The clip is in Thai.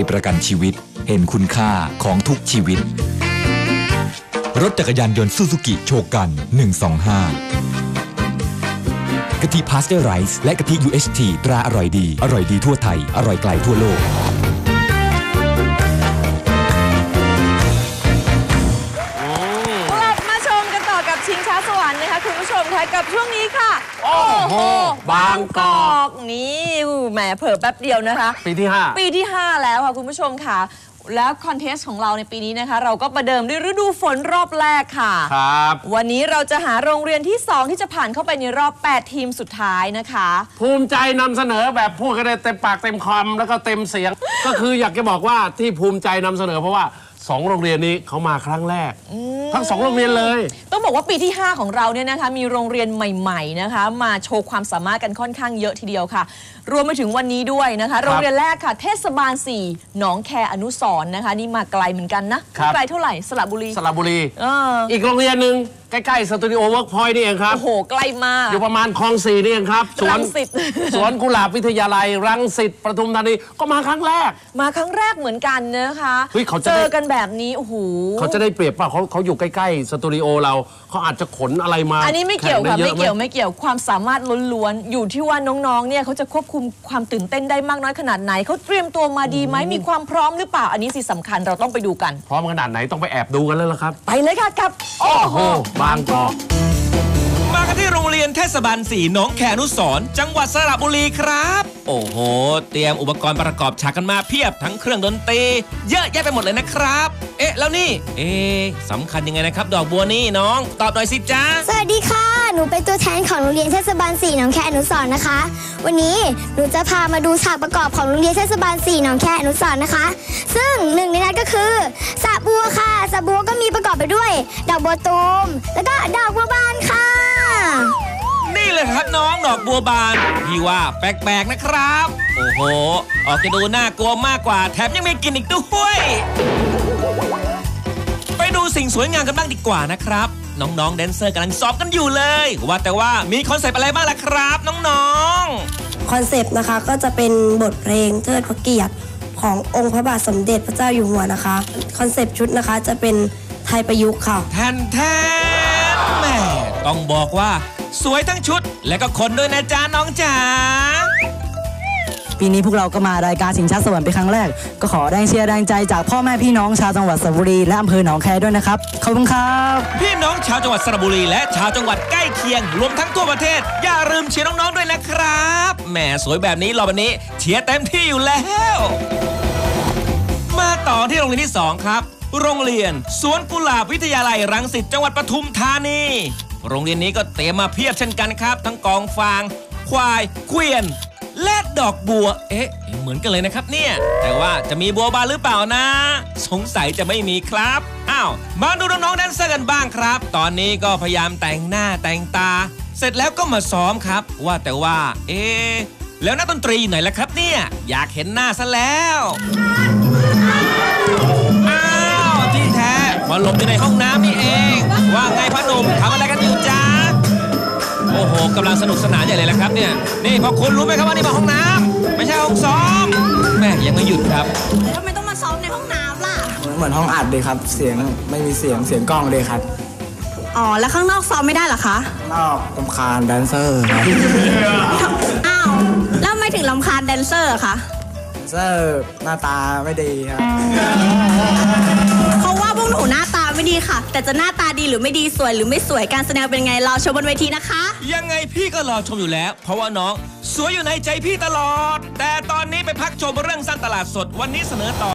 ยประกันชีวิต เห็นคุณค่าของทุกชีวิต รถจักรยานยนต์ซูซูกิโชกัน 125 กะทิพาสเตอร์ไรซ์และกะทิ UHT ตราอร่อยดี อร่อยดีทั่วไทย อร่อยไกลทั่วโลก กลับมาชมกันต่อกับชิงช้าส วรรค์นะคะคุณผู้ชมคะกับช่วงนี้ค่ะ โอ้โหบางกอกนี่แหมเผลอแป๊บเดียวนะคะ ปีที่ห้าปีที่ 5 แล้วค่ะคุณผู้ชมค่ะ แล้วคอนเทสต์ของเราในปีนี้นะคะ เราก็ประเดิมด้วยฤดูฝนรอบแรกค่ะ ครับ วันนี้เราจะหาโรงเรียนที่ 2 ที่จะผ่านเข้าไปในรอบ 8 ทีมสุดท้ายนะคะ ภูมิใจนำเสนอแบบพูดกันได้เต็มปากเต็มคำแล้วก็เต็มเสียง ก็คืออยากจะบอกว่าที่ภูมิใจนำเสนอเพราะว่า สองโรงเรียนนี้เขามาครั้งแรก ทั้งสองโรงเรียนเลย ต้องบอกว่าปีที่ 5 ของเราเนี่ยนะคะมีโรงเรียนใหม่ๆนะคะมาโชว์ความสามารถกันค่อนข้างเยอะทีเดียวค่ะ รวมไปถึงวันนี้ด้วยนะคะ โรงเรียนแรกค่ะ เทศบาล 4 หนองแคอนุสรณ์นะคะนี่มาไกลเหมือนกันนะ ครับ ไกลเท่าไหร่สระบุรีสระบุรี เอออีกโรงเรียนหนึ่งใกล้ๆสตูดิโอเวิร์กพอยต์นี่เองครับ โอ้โหใกล้มาก อยู่ประมาณคลองสี่นี่เองครับสวรันงสิต สวนกุหลาบวิทยาลัยรังสิตปทุมธานีก็มาครั้งแรก มาครั้งแรกเหมือนกันนะคะเฮ้ยเขาจะเจได้ อกันแบบนี้โอ้โหเขาจะได้เปรียบเปล่าเขาเขาอยู่ใกล้ๆสตูดิโอเราเขาอาจจะขนอะไรมาอันนี้ไม่เกี่ยวค่ะแข่งด้ไม่อะหเกี่ยวไม่เกี่ยวความสามารถล้วนๆอยู่ที่ว่าน้องๆเนี่ยเขาจะควบคุมความตื่นเต้นได้มากน้อยขนาดไหนเขาเตรียมตัวมาดีไหมมีความพร้อมหรือเปล่า อันนี้สิสำคัญเราต้องไปดูกัน พร้อมขนาดไหนต้องไปแอบดูกันแล้วล่ะครับ ไปเลยค่ะกับ โอ้โห บางกอก มากันที่โรงเรียนเทศบาลสีหนองแขนุสรณ์จังหวัดสระบุรีครับ โอ้โห เตรียมอุปกรณ์ประกอบฉากกันมาเพียบทั้งเครื่องดนตรีเยอะแยะไปหมดเลยนะครับ เอ๊ะ แล้วนี่ เอ๊ะสำคัญยังไงนะครับ ดอกบัวนี่น้อง ตอบหน่อยสิจ๊ะสวัสดีค่ะ หนูเป็นตัวแทนของโรงเรียนเทศบาล4หนองแคอนุสรณ์นะคะ วันนี้หนูจะพามาดูฉากประกอบของโรงเรียนเทศบาล4หนองแคอนุสรณ์นะคะ ซึ่งหนึ่งในนั้นก็คือสระบัวค่ะสระบัวก็มีประกอบไปด้วย ดอกบัวตูมแล้วก็ ดอกบัวบานพี่ว่าแปลกๆนะครับ โอ้โห ออกจะดูน่ากลัวมากกว่าแถมยังมีกลินอีกด้วย ไปดูสิ่งสวยงามกันบ้างดีกว่านะครับ น้องๆแดนเซอร์กำลังซ้อมกันอยู่เลย ว่าแต่ว่ามีคอนเซปต์อะไรบ้างล่ะครับ น้องๆ คอนเซปต์นะคะก็จะเป็นบทเพลงเทิดพระเกียรติขององค์พระบาทสมเด็จพระเจ้าอยู่หัวนะคะ คอนเซปต์ชุดนะคะจะเป็นไทยประยุกต์ค่ะ แทนแทนแหม่ต้องบอกว่า สวยทั้งชุด และก็คนด้วยนะจ๊ะน้องจ๋าปีนี้พวกเราก็มารายการชิงช้าสวรรค์เป็นครั้งแรก ก็ขอแรงเชียร์แรงใจจากพ่อแม่พี่น้องชาวจังหวัดสระบุรีและอำเภอหนองแคด้วยนะครับขอบคุณครับ พี่น้องชาวจังหวัดสระบุรีและชาวจังหวัดใกล้เคียง รวมทั้งทั่วประเทศ อย่าลืมเชียร์น้องๆด้วยนะครับแหมสวยแบบนี้รอแบบนี้เชียร์เต็มที่อยู่แล้ว มาต่อที่โรงเรียนที่ 2 ครับ โรงเรียน สวนกุหลาบวิทยาลัยรังสิตจังหวัดปทุมธานี โรงเรียนนี้ก็เตรียมมาเพียบเช่นกันครับ ทั้งกองฟาง ควายเกวียน และดอกบัว เอ๊ะ เหมือนกันเลยนะครับเนี่ย แต่ว่าจะมีบัวบานหรือเปล่านะ สงสัยจะไม่มีครับ อ้าว มาดูน้องๆแดนเซอร์กันบ้างครับ ตอนนี้ก็พยายามแต่งหน้าแต่งตา เสร็จแล้วก็มาซ้อมครับ ว่าแต่ว่า เอ๊ะ แล้วนักดนตรีไหนล่ะครับเนี่ย อยากเห็นหน้าซะแล้วอ้าวที่แท้มาหลบอยู่ในห้องน้ำนี่เอง อ้โหกำลังสนุกสนานใหญ่เลยละครับเนี่ยนี่พอคุณรู้ไหมครับว่านี่มาห้องน้ำไม่ใช่ห้องซ้อมแม่ยังไม่หยุดครับทำไมต้องมาซ้อมในห้องน้ำล่ะ เหมือนห้องอัดเลยครับ เสียงไม่มีเสียงเสียงกล้องเลยครับ อ๋อ แล้วข้างนอกซ้อมไม่ได้เหรอคะนอกตำคาญแดนเซอร์ครับอ้าว แล้วทำไม่ถึงลำคาญแดนเซอร์อะคะแดนเซอร์หน้าตาไม่ดีครับเขาว่าพวกหนูหน้าตา ไม่ดีค่ะ แต่จะหน้าตาดีหรือไม่ดีสวยหรือไม่สวยการแสดงเป็นไงรอชมบนเวทีนะคะ ยังไงพี่ก็รอชมอยู่แล้ว เพราะว่าน้อง สวยอยู่ในใจพี่ตลอด แต่ตอนนี้ไปพักชมเรื่องสั้นตลาดสดวันนี้เสนอต่อ